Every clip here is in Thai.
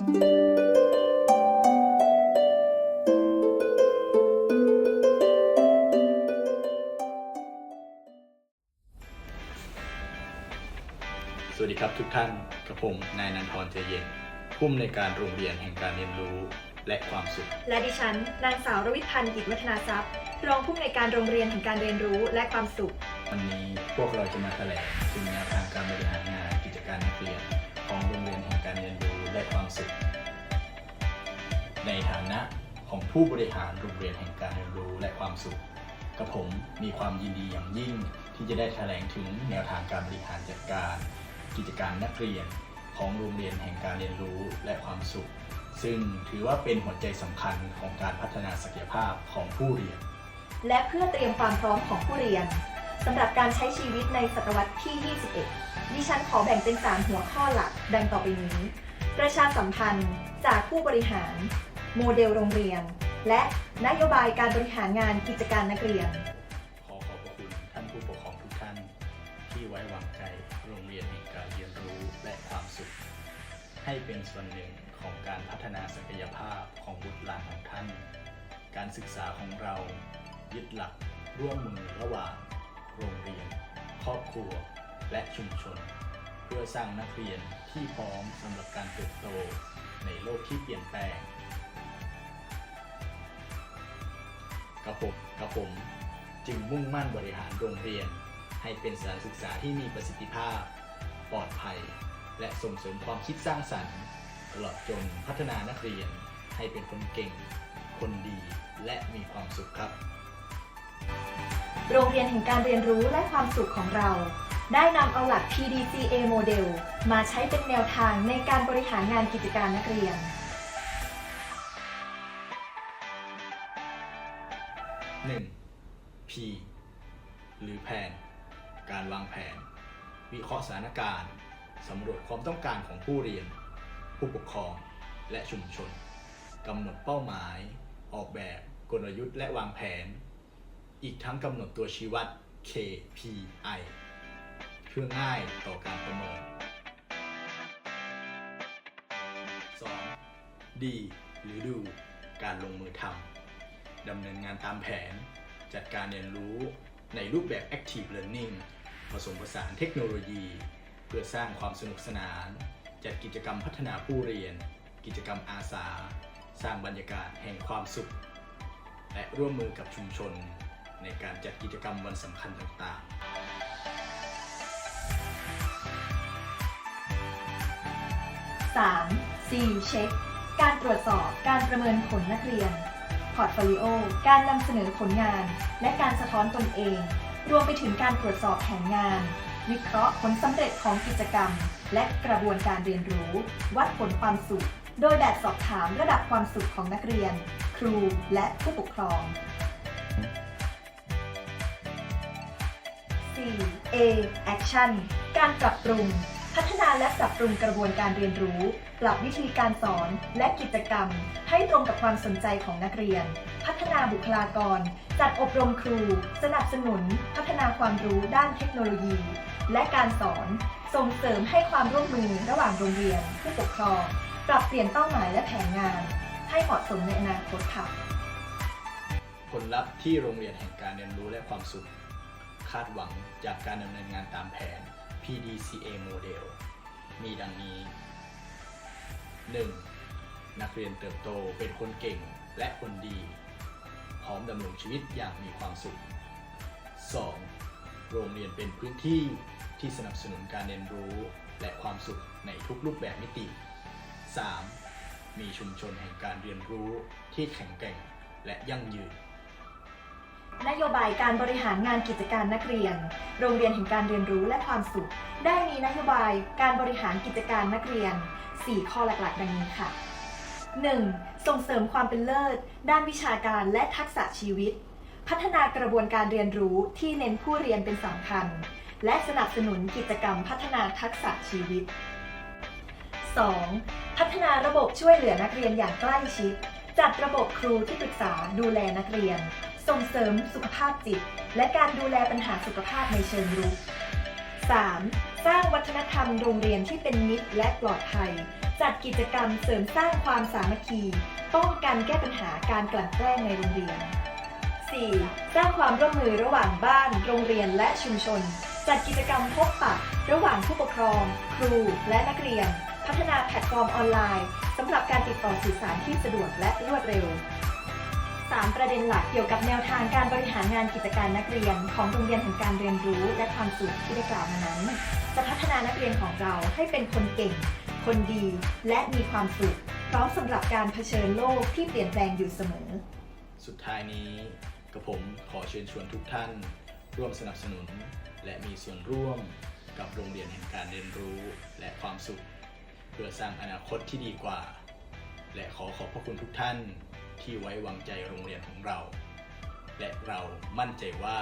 สวัสดีครับทุกท่านกับผมนายนันทรเจเย็นผู้อำนวยการโรงเรียนแห่งการเรียนรู้และความสุข และดิฉันนางสาวรวิพันธ์กิจวัฒนาทรัพย์รองผู้อำนวยการโรงเรียนแห่งการเรียนรู้และความสุข วันนี้พวกเราจะมาแถลงถึงแนวทางการบริหารงานกิจการนักเรียนของโรงเรียนแห่งการเรียนรู้ และความสุข ในฐานะของผู้บริหารโรงเรียนแห่งการเรียนรู้และความสุขกับผมมีความยินดีอย่างยิ่งที่จะได้แถลงถึงแนวทางการบริหารจัดการ กิจการนักเรียนของโรงเรียนแห่งการเรียนรู้และความสุข ซึ่งถือว่าเป็นหัวใจสำคัญของการพัฒนาศักยภาพของผู้เรียน และเพื่อเตรียมความพร้อมของผู้เรียนสำหรับการใช้ชีวิตในศตวรรษที่ 21 ดิฉันขอแบ่งเป็น 3 หัวข้อหลัก ดังต่อไปนี้ ประชาสัมพันธ์จากผู้บริหาร โมเดลโรงเรียน และนโยบายการบริหารงานกิจการนักเรียน ขอขอบพระคุณท่านผู้ปกครองทุกท่าน ที่ไว้วางใจโรงเรียนแห่งการเรียนรู้และความสุข ให้เป็นส่วนหนึ่งของการพัฒนาศักยภาพของบุตรหลานของท่าน การศึกษาของเรายึดหลักร่วมมือระหว่าง โรงเรียน ครอบครัว และชุมชน เพื่อสร้างนักเรียนที่พร้อมสำหรับการเติบโตในโลกที่เปลี่ยนแปลงกระผมกระผมจึงมุ่งมั่นบริหารโรงเรียน ให้เป็นสถานศึกษาที่มีประสิทธิภาพ ปลอดภัย และส่งเสริมความคิดสร้างสรรค์ ตลอดจนพัฒนานักเรียนให้เป็นคนเก่ง คนดีและมีความสุขครับ โรงเรียนแห่งการเรียนรู้และความสุขของเรา ได้นำเอาหลัก PDCA โมเดลมาใช้เป็นแนวทางในการบริหารงานกิจการนักเรียน 1. P หรือแผน การวางแผน วิเคราะห์สถานการณ์สำรวจความต้องการของผู้เรียน ผู้ปกครองและชุมชนกำหนดเป้าหมาย ออกแบบกลยุทธ์และวางแผน อีกทั้งกำหนดตัวชี้วัด KPI เพื่อง่ายต่อการประเมิน 2. D หรือดูการลงมือทำดำเนินงานตามแผน จัดการเรียนรู้ในรูปแบบ Active Learning ผสมผสานเทคโนโลยี เพื่อสร้างความสนุกสนาน จัดกิจกรรมพัฒนาผู้เรียน กิจกรรมอาสา สร้างบรรยากาศแห่งความสุข และร่วมมือกับชุมชน ในการจัดกิจกรรมวันสำคัญต่างๆ 3. C Check การตรวจสอบการประเมินผลนักเรียน พอร์ตโฟลิโอ การนำเสนอผลงาน และการสะท้อนตนเอง รวมไปถึงการตรวจสอบแผนงาน วิเคราะห์ผลสำเร็จของกิจกรรม และกระบวนการเรียนรู้ วัดผลความสุข โดยแบบสอบถามระดับความสุขของนักเรียน ครูและผู้ปกครอง 4. A Action การปรับปรุง พัฒนาและปรับปรุงกระบวนการเรียนรู้ ปรับวิธีการสอนและกิจกรรม ให้ตรงกับความสนใจของนักเรียน พัฒนาบุคลากร จัดอบรมครู สนับสนุน พัฒนาความรู้ด้านเทคโนโลยี และการสอน ส่งเสริมให้ความร่วมมือระหว่างโรงเรียน ผู้ปกครอง ปรับเปลี่ยนเป้าหมายและแผนงาน ให้เหมาะสมในอนาคตค่ะ ผลลัพธ์ที่โรงเรียนแห่งการเรียนรู้และความสุข คาดหวังจากการดำเนินงานตามแผน PDCA โมเดล มีดังนี้ 1. นักเรียนเติบโตเป็นคนเก่งและคนดี พร้อมดำรงชีวิตอย่างมีความสุข 2. โรงเรียนเป็นพื้นที่ที่สนับสนุนการเรียนรู้และความสุขในทุกรูปแบบมิติ 3. มีชุมชนแห่งการเรียนรู้ที่แข็งแกร่งและยั่งยืน นโยบายการบริหารงานกิจการนักเรียน โรงเรียนแห่งการเรียนรู้และความสุข ได้มีนโยบายการบริหารกิจการนักเรียน 4 ข้อหลักๆ ดังนี้ค่ะ 1. ส่งเสริมความเป็นเลิศ ด้านวิชาการและทักษะชีวิต พัฒนากระบวนการเรียนรู้ที่เน้นผู้เรียนเป็นสำคัญ และสนับสนุนกิจกรรมพัฒนาทักษะชีวิต 2. พัฒนาระบบช่วยเหลือนักเรียนอย่างใกล้ชิด จัดระบบครูที่ปรึกษาดูแลนักเรียน ส่งเสริมสุขภาพจิต และการดูแลปัญหาสุขภาพในเชิงรุก 3. สร้างวัฒนธรรมโรงเรียนที่เป็นมิตรและปลอดภัย จัดกิจกรรมเสริมสร้างความสามัคคี ป้องกันแก้ปัญหาการกลั่นแกล้งในโรงเรียน 4. สร้างความร่วมมือระหว่างบ้าน โรงเรียนและชุมชน จัดกิจกรรมพบปะ ระหว่างผู้ปกครอง ครู และนักเรียน พัฒนาแพลตฟอร์มออนไลน์ สำหรับการติดต่อสื่อสารที่สะดวกและรวดเร็ว 3 ประเด็นหลักเกี่ยวกับแนวทางการบริหารงานกิจการนักเรียน ของโรงเรียนแห่งการเรียนรู้ และความสุขที่ได้กล่าวมานั้น จะพัฒนานักเรียนของเราให้เป็นคนเก่ง คนดี และมีความสุขพร้อมสำหรับการเผชิญโลกที่เปลี่ยนแปลงอยู่เสมอ สุดท้ายนี้กระผมขอเชิญชวนทุกท่าน ร่วมสนับสนุน และมีส่วนร่วมกับโรงเรียนแห่งการเรียนรู้และความสุข เพื่อสร้างอนาคตที่ดีกว่า และขอขอบพระคุณทุกท่านที่ไว้วางใจโรงเรียนของเรา และเรามั่นใจว่า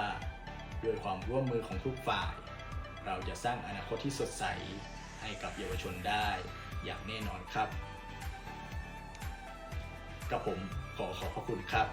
ด้วยความร่วมมือของทุกฝ่าย เราจะสร้างอนาคตที่สดใสให้กับเยาวชนได้อย่างแน่นอนครับ กับผมขอขอบพระคุณครับ